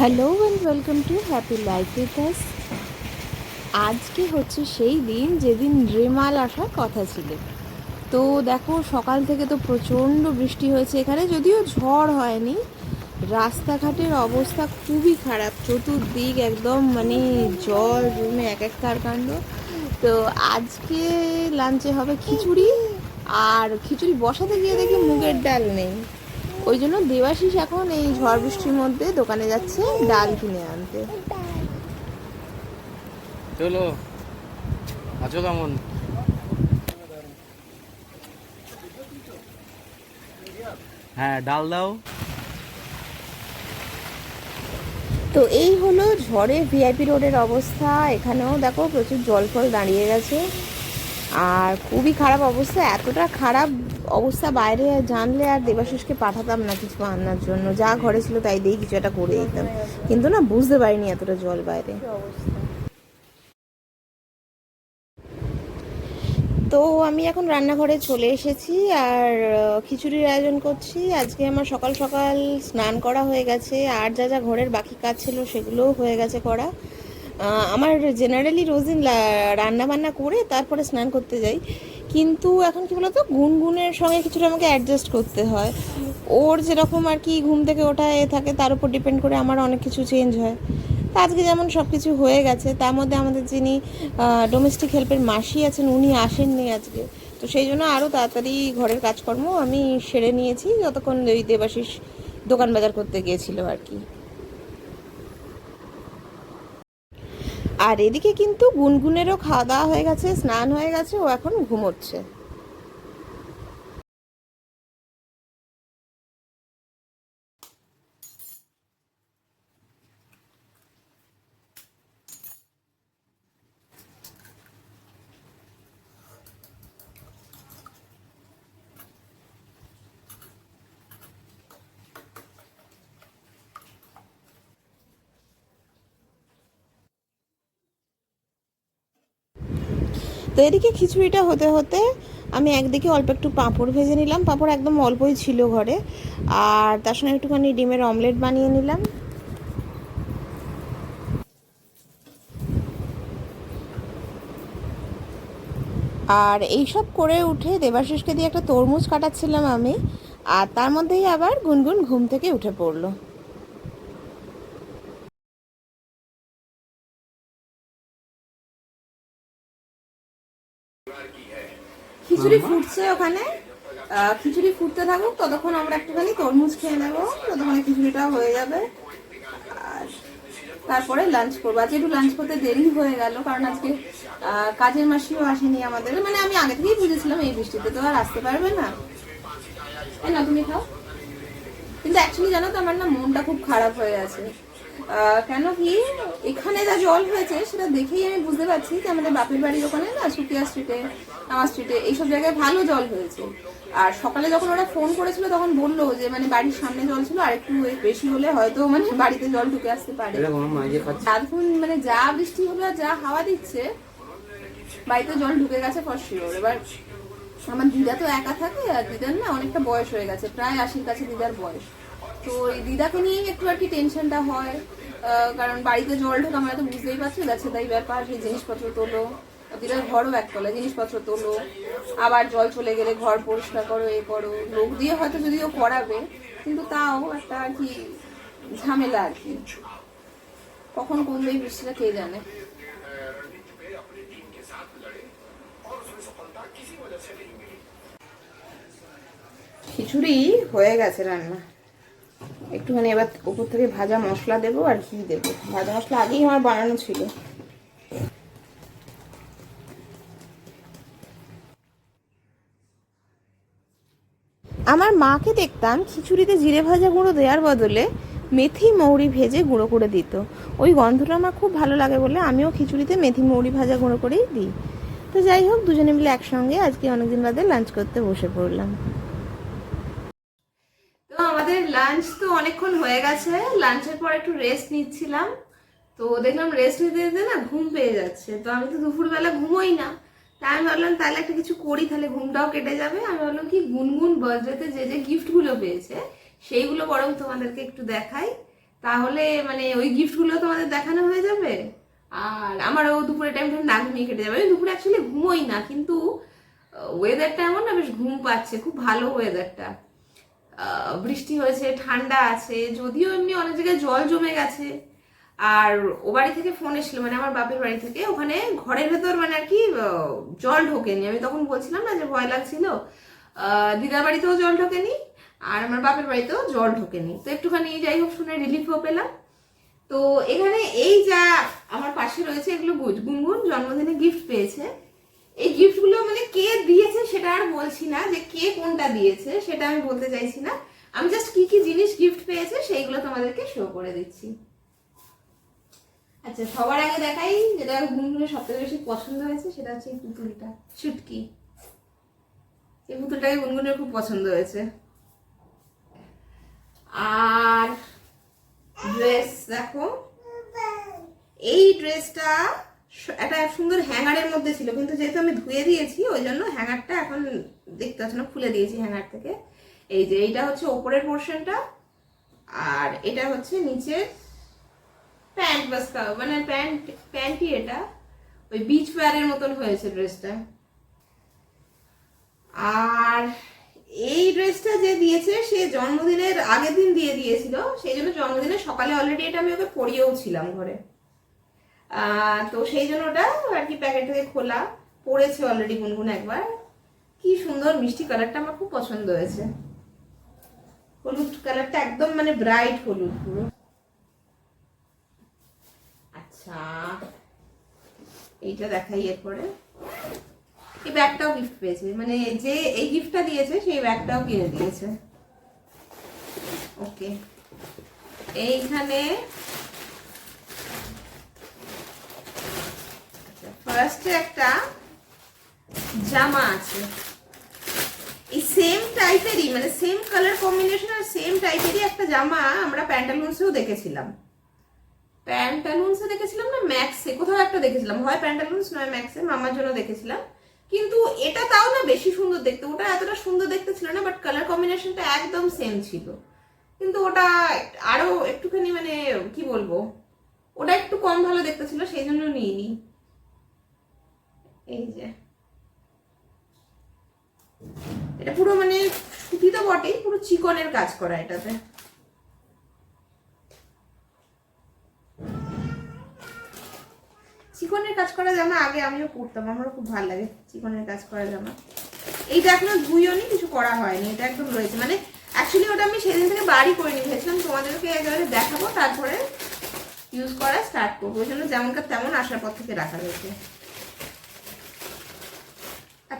Hello and welcome to happy life with us আজকে হচ্ছে সেই দিন যেদিন রেমাল আসার কথা ছিল। তো দেখো, সকাল থেকে তো প্রচণ্ড বৃষ্টি হয়েছে এখানে, যদিও ঝড় হয়নি। রাস্তাঘাটের অবস্থা খুবই খারাপ, চতুর্দিক একদম মানে জল, জমে এক একটার কাণ্ড তো আজকে লাঞ্চে হবে খিচুড়ি, আর খিচুড়ি বসাতে গিয়ে দেখি মুগের ডাল নেই। ওই জন্য দেবাশিস এখন এই ঝড় বৃষ্টির মধ্যে দোকানে যাচ্ছে ডাল কিনে আনতে। চলো আছো কেমন? হ্যাঁ ডাল দাও। তো এই হলো ঝড়ে ভিআইপি রোডের অবস্থা। এখানেও দেখো প্রচুর জল ফল দাঁড়িয়ে গেছে। আর খুবই খারাপ অবস্থা এতটা খারাপ অবস্থা বাইরে জানলে আর দেবাশিসকে পাঠাতাম না কিছু আনার জন্য। যা ঘরে ছিল তাই দিয়েই কিছু একটা করে দিতাম। কিন্তু না, বুঝতে পারিনি এতটা জল বাইরে। তো আমি এখন রান্নাঘরে চলে এসেছি আর খিচুড়ির আয়োজন করছি। আজকে আমার সকাল সকাল স্নান করা হয়ে গেছে। আর যা যা ঘরের বাকি কাজ ছিল সেগুলোও হয়ে গেছে করা। আমার জেনারেলি রোজদিন রান্না বান্না করে তারপরে স্নান করতে যাই। কিন্তু এখন কি বলতো, গুনগুনের সঙ্গে কিছুটা আমাকে অ্যাডজাস্ট করতে হয়। ওর যেরকম আর কি ঘুম থেকে ওঠা এ থাকে, তার উপর ডিপেন্ড করে আমার অনেক কিছু চেঞ্জ হয়। তা আজকে যেমন সব কিছু হয়ে গেছে, তার মধ্যে আমাদের যিনি ডোমেস্টিক হেল্পের মাসি আছেন, উনি আসেননি আজকে। তো সেই জন্য আরও তাড়াতাড়ি ঘরের কাজকর্ম আমি সেরে নিয়েছি, যতক্ষণ ওই দেবাশিস দোকান বাজার করতে গিয়েছিল আর কি। আর এদিকে কিন্তু গুনগুনেরও খাওয়া দাওয়া হয়ে গেছে স্নান হয়ে গেছে ও এখন ঘুমোচ্ছে। তো এদিকে খিচুড়িটা হতে হতে আমি একদিকে অল্প একটু পাঁপড় ভেজে নিলাম। পাঁপড় একদম অল্পই ছিল ঘরে। আর তার সঙ্গে একটুখানি ডিমের অমলেট বানিয়ে নিলাম। আর এইসব করে উঠে দেবাশিসকে দিয়ে একটা তরমুজ কাটাচ্ছিলাম আমি। আর তার মধ্যেই আবার গুনগুন ঘুম থেকে উঠে পড়ল। খিচুড়ি ফুটছে ওখানে। খিচুড়ি ফুটতে থাকুক, ততক্ষণ আমরা একটুখানি তরমুজ খেয়ে নেব, ততক্ষণে খিচুড়িটাও হয়ে যাবে। আর তারপরে লাঞ্চ করব। আজকে একটু লাঞ্চ করতে দেরি হয়ে গেল, কারণ আজকে কাজের মাসিও আসেনি আমাদের। মানে আমি আগে থেকেই বুঝেছিলাম এই বৃষ্টিতে তো আর আসতে পারবে না। না তুমি খাও। কিন্তু অ্যাকচুয়ালি জানো তো আমার না মনটা খুব খারাপ হয়ে আছে কেন কি? এখানে যা জল হয়েছে সেটা দেখেই আমি বুঝতে পারছি যে আমাদের বাপের বাড়ির ওখানে না সুকিয়া স্ট্রিটে আমার স্ট্রিটে এইসব জায়গায় ভালো জল হয়েছে। আর সকালে যখন ওরা ফোন করেছিল তখন বলল যে মানে বাড়ির সামনে জল ছিল আর একটু বেশি হলে হয়তো মানে বাড়িতে জল ঢুকে আসতে পারে। এখন মানে যা বৃষ্টি হলো আর যা হাওয়া দিচ্ছে বাড়িতে জল ঢুকে গেছে ফর শিওর এবার আমার দিদা তো একা থাকে আর দিদার না অনেকটা বয়স হয়ে গেছে প্রায় আশির কাছে দিদার বয়স। তো এই দিদাকে নিয়েই একটু আর কি টেনশনটা হয় কারণ বাড়িতে জল ঢোকা আমরা তো বুঝতেই পারছি, যাচ্ছে তাই ব্যাপার, সেই জিনিসপত্র তোলো, দিদার ঘরও একতলা জিনিসপত্র তোলো, আবার জল চলে গেলে ঘর পরিষ্কার করো, এ করো, লোক দিয়ে হয়তো যদিও করাবে, কিন্তু তাও একটা আর কি ঝামেলা আর কি। কখন কমবে বৃষ্টিটা কে জানে? খিচুড়ি হয়ে গেছে রান্না। একটুখানি এবার উপর থেকে ভাজা মশলা দেবো আর ঘি দেবো। ভাজা মশলা আগেই আমার বানানো ছিল। আমার মাকে দেখতাম খিচুড়িতে জিরে ভাজা গুঁড়ো দেওয়ার বদলে মেথি মৌরি ভেজে গুঁড়ো করে দিত। ওই গন্ধটা আমার খুব ভালো লাগে বলে আমিও খিচুড়িতে মেথি মৌরি ভাজা গুঁড়ো করেই দিই। তো যাই হোক, দুজনে মিলে একসঙ্গে আজকে অনেকদিন বাদে লাঞ্চ করতে বসে পড়লাম। লাঞ্চ তো অনেকক্ষণ হয়ে গেছে। লাঞ্চের পর একটু রেস্ট নিচ্ছিলাম। তো দেখলাম রেস্ট নিতে নিতে না ঘুম পেয়ে যাচ্ছে। তো আমি তো দুপুরবেলা ঘুমোই না। তাই আমি ভাবলাম, তাহলে একটা কিছু করি, তাহলে ঘুমটাও কেটে যাবে। আমি ভাবলাম, কি গুনগুন বার্থডেতে যে যে গিফটগুলো পেয়েছে, সেইগুলো বরং তোমাদেরকে একটু দেখাই। তাহলে মানে ওই গিফটগুলো তোমাদের দেখানো হয়ে যাবে। আর আমারও দুপুরে টাইম না ঘুমিয়ে কেটে যাবে। আমি দুপুরে অ্যাকচুয়ালি ঘুমোই না, কিন্তু ওয়েদারটা এমন না, বেশ ঘুম পাচ্ছে। খুব ভালো ওয়েদারটা বৃষ্টি হয়েছে, ঠান্ডা আছে, যদিও এমনি অনেক জায়গায় জল জমে গেছে। আর ও বাড়ি থেকে ফোন এসেছিল মানে আমার বাপের বাড়ি থেকে, ওখানে ঘরের ভেতর মানে আর কি জল ঢোকেনি। আমি তখন বলছিলাম না যে ভয় লাগছিল। দিদার বাড়িতেও জল ঢোকেনি, আর আমার বাপের বাড়িতেও জল ঢোকেনি। তো একটুখানি যাই হোক, শুনে রিলিফও পেলাম। তো এখানে এই যা আমার পাশে রয়েছে, এগুলো গুনগুন, জন্মদিনে গিফট পেয়েছে। এই গিফটগুলো মানে কে দিয়েছে সেটা আর বলছি না যে কে কোনটা দিয়েছে সেটা আমি বলতে চাইছি না। আমি জাস্ট কি কি জিনিস গিফট পেয়েছে সেইগুলো তোমাদেরকে শো করে দিচ্ছি। আচ্ছা সবার আগে দেখাই যেটা গুনগুনের সবথেকে বেশি পছন্দ হয়েছে সেটা হচ্ছে এই পুতুলটা শুটকি এই পুতুলটাকে গুনগুনের খুব পছন্দ হয়েছে। আর ড্রেস দেখো, এই ড্রেসটা একটা সুন্দর হ্যাঙ্গারের মধ্যে ছিল, কিন্তু যেহেতু আমি ধুয়ে দিয়েছি, ওই জন্য হ্যাঙ্গারটা এখন দেখতে পাচ্ছ না, খুলে দিয়েছি হ্যাঙ্গার থেকে। এই যে, এইটা হচ্ছে ওপরের পোর্শনটা আর এটা হচ্ছে নিচের প্যান্ট বাস মানে প্যান্ট প্যান্টই এটা। ওই বিচ ওয়্যারের মতন হয়েছে ড্রেসটা আর এই ড্রেসটা যে দিয়েছে, সে জন্মদিনের আগের দিন দিয়ে দিয়েছিল, সেই জন্য জন্মদিনের সকালে অলরেডি এটা আমি ওকে পরিয়েও ছিলাম ঘরে। তো সেই জন্য ওটা আর কি প্যাকেট থেকে খোলা। পড়েছে অলরেডি গুনগুন একবার। কি সুন্দর মিষ্টি কালারটা আমার খুব পছন্দ হয়েছে। হলুদ কালারটা একদম মানে ব্রাইট হলুদ পুরো। আচ্ছা এইটা দেখাই এরপরে। এই ব্যাগটাও গিফট পেয়েছে। মানে যে এই গিফটটা দিয়েছে, সেই ব্যাগটাও কিনে দিয়েছে। ওকে এইখানে ফার্স্টে একটা জামা আছে। এই সেম টাইপেরই মানে সেম কালার কম্বিনেশন আর সেম টাইপেরই একটা জামা আমরা প্যান্টালুন্সেও দেখেছিলাম। প্যান্টালুন্সে দেখেছিলাম না ম্যাক্সে কোথাও একটা দেখেছিলাম। হয় প্যান্টালুন্স নয় ম্যাক্সে মামার জন্য দেখেছিলাম। কিন্তু এটা তাও না বেশি সুন্দর দেখতে। ওটা এতটা সুন্দর দেখতে ছিল না বাট কালার কম্বিনেশনটা একদম সেম ছিল। কিন্তু ওটা আরও একটুখানি মানে কি বলব? ওটা একটু কম ভালো দেখতে ছিল, সেই জন্য নিইনি। এই যে। এটা পুরো মানে সুতি তো বটেই, পুরো চিকনের কাজ করা এটাতে। চিকনের কাজ করা জামা আগে আমিও পরতাম, আমারও খুব ভালো লাগে চিকনের কাজ করা জামা। এইটা এখনও ধুইও নি, কিছু করা হয়নি, এটা একদম রয়েছে। মানে অ্যাকচুয়ালি ওটা আমি সেদিন থেকে বাড়ি করে নিয়ে ভেবেছিলাম তোমাদেরকে একেবারে দেখাবো, তারপরে ইউজ করা স্টার্ট করব। ওই জন্য যেমনকার তেমন আসার পর থেকে রাখা রয়েছে।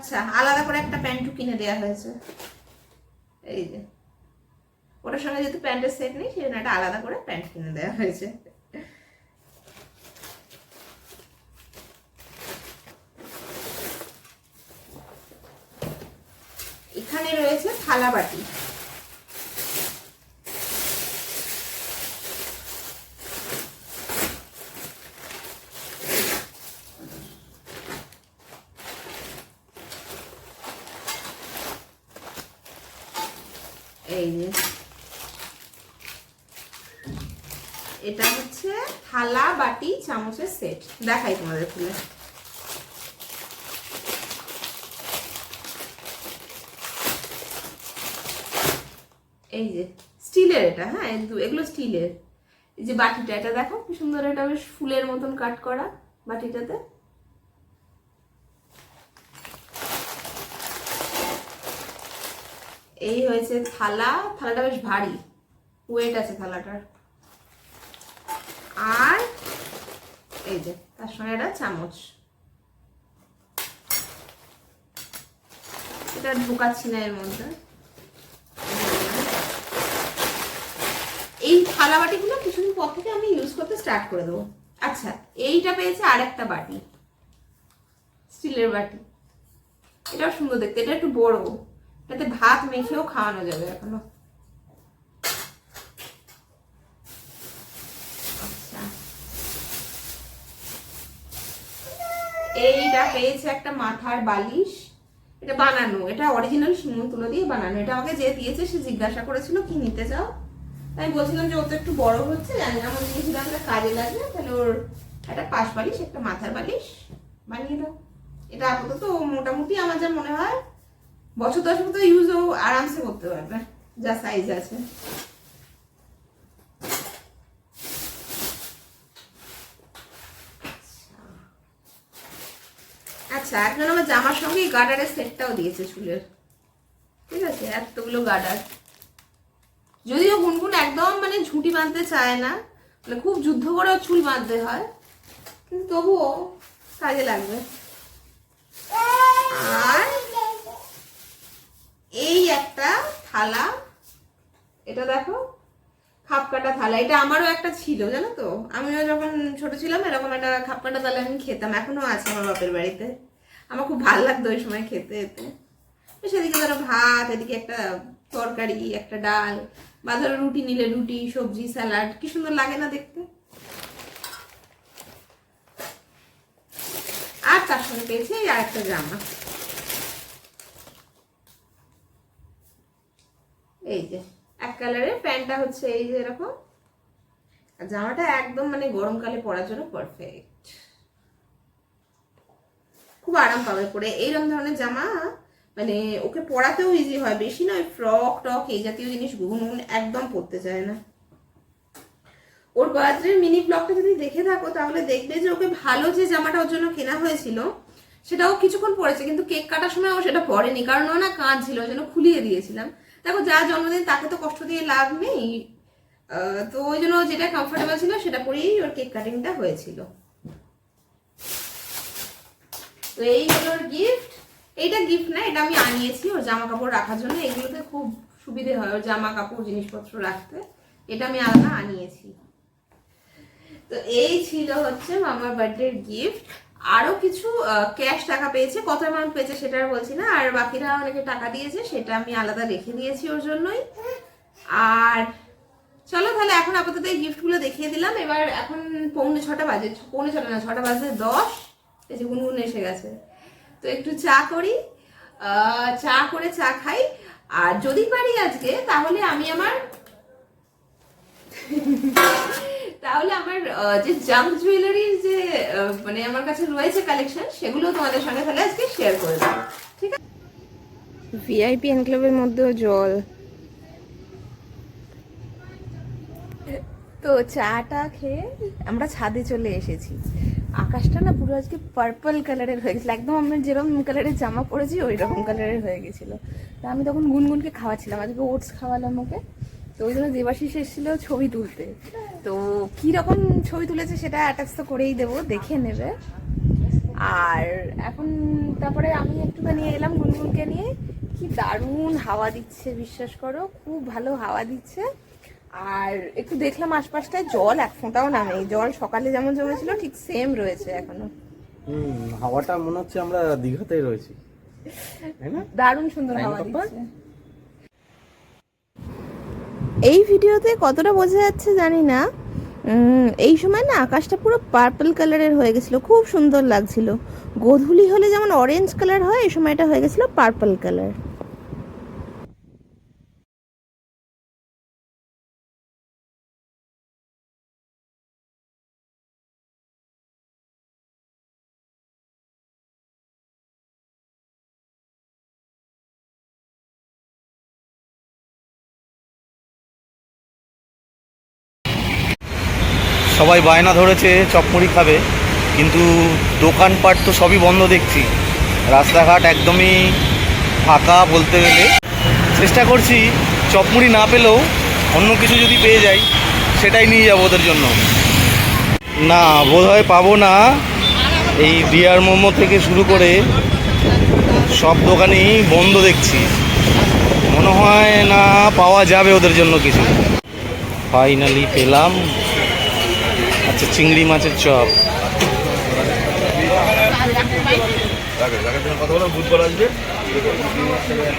আচ্ছা আলাদা করে একটা প্যান্টও কিনে দেওয়া হয়েছে। এই যে। ওটার সঙ্গে যেহেতু প্যান্টের সেট নেই সেই জন্য একটা আলাদা করে প্যান্ট কিনে দেওয়া হয়েছে। এখানে রয়েছে থালা বাটি এই যে। এটা হচ্ছে থালা বাটি চামচের সেট। দেখাই তোমাদের খুলে। এই যে, স্টিলের এটা হ্যাঁ এগুলো স্টিলের। এই যে বাটিটা, এটা দেখো কি সুন্দর, এটা বেশ ফুলের মতন কাট করা বাটিটাতে। এই হয়েছে থালা, থালাটা বেশ ভারী। ওয়েট আছে থালাটার। আর এই যে, তার সঙ্গে একটা চামচ। এটা ঢোকাচ্ছি না এর মধ্যে। এই থালা বাটিগুলো কিছুদিন পর থেকে আমি ইউজ করতে স্টার্ট করে দেবো। আচ্ছা এইটা পেয়েছে আরেকটা বাটি। স্টিলের বাটি। এটাও সুন্দর দেখতে, এটা একটু বড়। এটাতে ভাত মেখেও খাওয়ানো যাবে এখনও। আচ্ছা। এইটা পেয়েছে একটা মাথার বালিশ। এটা বানানো, এটা অরিজিনাল শিমুল তুলো দিয়ে বানানো। এটা আমাকে যে দিয়েছে, সে জিজ্ঞাসা করেছিল, কি নিতে চাও? তাই বলছিলাম যে, ও তো একটু বড় হচ্ছে, জানি না, আমার জিনিসগুলো আসলে কাজে লাগবে, তাহলে ওর একটা পাশ বালিশ, একটা মাথার বালিশ বানিয়ে দাও। এটা আপাতত মোটামুটি আমার যা মনে হয় বছর দশ মতো ইউজ ও আরামসে করতে পারবে, যা সাইজ আছে। আচ্ছা একজন আমার জামার সঙ্গে গার্ডারের সেটটাও দিয়েছে চুলের। ঠিক আছে, এতগুলো গার্ডার যদিও গুনগুন একদম মানে ঝুঁটি বাঁধতে চায় না মানে খুব যুদ্ধ করেও চুল বাঁধতে হয়, কিন্তু তবুও কাজে লাগবে। আর এই একটা থালা, এটা দেখো, খাপ কাটা থালা। এটা আমারও একটা ছিল, জানো তো? আমিও যখন ছোট ছিলাম, এরকম একটা খাপ কাটা থালা আমি খেতাম। এখনও আছে আমার বাপের বাড়িতে। আমার খুব ভালো লাগতো ওই সময় খেতে এতে। সেদিকে ধরো ভাত, এদিকে একটা তরকারি, একটা ডাল, বা ধরো রুটি নিলে রুটি, সবজি, স্যালাড, কি সুন্দর লাগে না দেখতে? আর তার সঙ্গে পেয়েছি আর একটা জামা। এই যে, এক কালারের প্যান্টটা হচ্ছে এই যে এরকম। আর জামাটা একদম মানে গরমকালে পরার জন্য পারফেক্ট খুব আরাম পাবে পরে। এইরকম ধরনের জামা মানে ওকে পরাতেও ইজি হয়। বেশি নয় ফ্রক টক এই জাতীয় জিনিস গুগুন একদম পরতে চায় না। ওর বার্থডের মিনি ব্লগটা যদি দেখে থাকো, তাহলে দেখবে যে ওকে ভালো যে জামাটা ওর জন্য কেনা হয়েছিল, সেটাও কিছুক্ষণ পরেছে। কিন্তু কেক কাটার সময় ও সেটা পরেনি। কারণ ও না কাঁদছিল, ওই জন্য খুলিয়ে দিয়েছিলাম। দেখো যা জন্মদিন, তাকে তো কষ্ট দিয়ে লাভ নেই। তো ওই জন্য যেটা কমফোর্টেবল ছিল, সেটা পরেই ওর কেক কাটিংটা হয়েছিল। তো এই হলো গিফট এইটা গিফট না, এটা আমি আনিয়েছি ওর জামা কাপড় রাখার জন্য। এগুলোতে খুব সুবিধে হয় ওর জামা কাপড় জিনিসপত্র রাখতে। এটা আমি আলাদা আনিয়েছি। তো এই ছিল হচ্ছে মামার বার্থডে গিফট আরও কিছু ক্যাশ টাকা পেয়েছে। কত অ্যামাউন্ট পেয়েছে সেটা আর বলছি না। আর বাকিরা অনেকে টাকা দিয়েছে, সেটা আমি আলাদা রেখে দিয়েছি ওর জন্যই। আর চলো তাহলে এখন আপাতত এই গিফটগুলো দেখিয়ে দিলাম। এবার এখন পৌনে ছটা বাজে, পৌনে ছটা না, ছটা বাজে দশ। এই যে গুনগুন এসে গেছে। তো একটু চা করি। চা করে চা খাই। আর যদি পারি আজকে, তাহলে আমি আমার তাহলে আমার যে জাঙ্ক জুয়েলারির যে মানে আমার কাছে রয়েছে কালেকশন সেগুলো তোমাদের সঙ্গে তাহলে আজকে শেয়ার করে দেবো। ঠিক আছে? ভিআইপি এনক্লেভের মধ্যেও জল। তো চাটা খেয়ে আমরা ছাদে চলে এসেছি। আকাশটা না পুরো আজকে পার্পল কালারের হয়ে গেছিল। একদম আমরা যেরকম কালারের জামা পরেছি ওই রকম কালারের হয়ে গেছিল। তা আমি তখন গুনগুনকে খাওয়াচ্ছিলাম। আজকে ওটস খাওয়ালাম ওকে। তো ওই জন্য দেবাশিস এসেছিল ছবি তুলতে। তো কী রকম ছবি তুলেছে সেটা অ্যাটাচ তো করেই দেবো দেখে নেবে। আর এখন তারপরে আমি একটুখানি এলাম গুনগুনকে নিয়ে। কি দারুণ হাওয়া দিচ্ছে বিশ্বাস করো খুব ভালো হাওয়া দিচ্ছে। আর একটু দেখলাম আশপাশটায় জল এক ফোঁটাও নামে। জল সকালে যেমন জমেছিল ঠিক সেম রয়েছে এখনও। হুম হাওয়াটা মনে হচ্ছে আমরা দীঘাতেই রয়েছি। দারুণ সুন্দর হাওয়া দিচ্ছে। এই ভিডিওতে কতটা বোঝা যাচ্ছে জানি না। এই সময় না আকাশটা পুরো পার্পল কালারের হয়ে গেছিল, খুব সুন্দর লাগছিল। গোধূলি হলে যেমন অরেঞ্জ কালার হয়, এই সময়টা হয়ে গেছিল পার্পল কালার সবাই বায়না ধরেছে চপমুড়ি খাবে, কিন্তু দোকানপাট তো সবই বন্ধ দেখছি। রাস্তাঘাট একদমই ফাঁকা বলতে গেলে। চেষ্টা করছি চপমুড়ি না পেলেও অন্য কিছু যদি পেয়ে যাই, সেটাই নিয়ে যাব ওদের জন্য। না, বোধহয় পাবো না। এই বিয়ার মোমো থেকে শুরু করে সব দোকানই বন্ধ দেখছি। মনে হয় না পাওয়া যাবে ওদের জন্য কিছু। ফাইনালি পেলাম। আচ্ছা চিংড়ি মাছের চপ।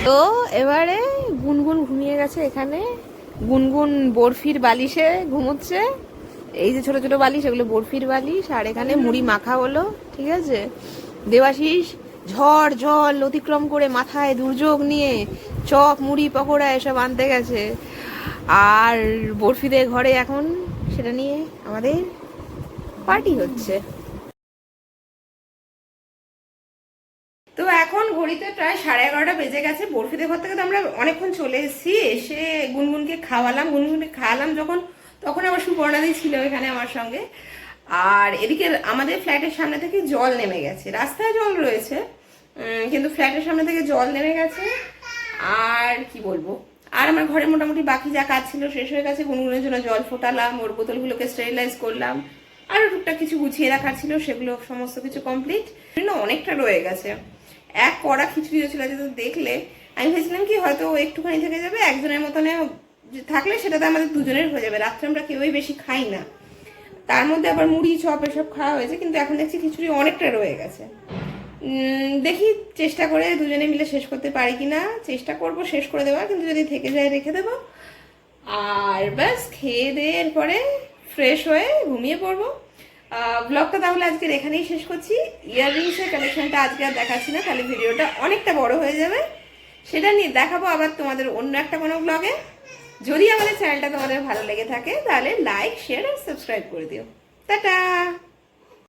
তো এবারে গুনগুন ঘুমিয়ে গেছে এখানে। গুনগুন বরফির বালিশে ঘুমোচ্ছে। এই যে ছোট ছোট বালিশ, এগুলো বরফির বালিশ। আর এখানে মুড়ি মাখা হলো, ঠিক আছে? দেবাশিস ঝড় জল অতিক্রম করে মাথায় দুর্যোগ নিয়ে চপ, মুড়ি, পকোড়া এসব আনতে গেছে। আর বরফিদের ঘরে এখন সেটা নিয়ে আমাদের পার্টি হচ্ছে। তো এখন ঘড়িতে প্রায় সাড়ে এগারোটা বেজে গেছে, বরফিদের ঘর থেকে তো আমরা অনেকক্ষণ চলে এসেছি। এসে গুনগুনকে খাওয়ালাম। গুনগুনকে খাওয়ালাম যখন, তখন আবার সুপর্ণাদি ছিল এখানে আমার সঙ্গে। আর এদিকে আমাদের ফ্ল্যাটের সামনে থেকে জল নেমে গেছে। রাস্তায় জল রয়েছে কিন্তু ফ্ল্যাটের সামনে থেকে জল নেমে গেছে। আর কি বলব? আর আমার ঘরে মোটামুটি বাকি যা কাজ ছিল শেষ হয়ে গেছে গুনগুনের জন্য জল ফোটালাম, ওর বোতলগুলোকে স্টেরিলাইজ করলাম আরও টুকটাক কিছু গুছিয়ে রাখার ছিল, সেগুলো সমস্ত কিছু কমপ্লিট অনেকটা রয়ে গেছে। এক কড়া খিচুড়ি ছিল যেটা দেখলে। আমি ভেবেছিলাম কি হয়তো একটুখানি থেকে যাবে, একজনের মতনে থাকলে সেটাতে আমাদের দুজনের হয়ে যাবে, রাত্রে আমরা কেউই বেশি খাই না। তার মধ্যে আবার মুড়ি, চপ, এসব খাওয়া হয়েছে, কিন্তু এখন দেখছি খিচুড়ি অনেকটা রয়ে গেছে। দেখি চেষ্টা করে দুজনে মিলে শেষ করতে পারি কি না চেষ্টা করব শেষ করে দেওয়ার, কিন্তু যদি থেকে যায় রেখে দেবো। আর ব্যাস, খেয়ে দিয়ে এরপরে ফ্রেশ হয়ে ঘুমিয়ে পড়ব। ব্লগটা তাহলে আজকের এখানেই শেষ করছি। ইয়াররিংসের কালেকশনটা আজকে আর দেখাচ্ছি না, তাহলে ভিডিওটা অনেকটা বড় হয়ে যাবে। সেটা নিয়ে দেখাবো আবার তোমাদের অন্য একটা কোনো ব্লগে যদি আমাদের চ্যানেলটা তোমাদের ভালো লেগে থাকে, তাহলে লাইক শেয়ার আর সাবস্ক্রাইব করে দিও। টাটা!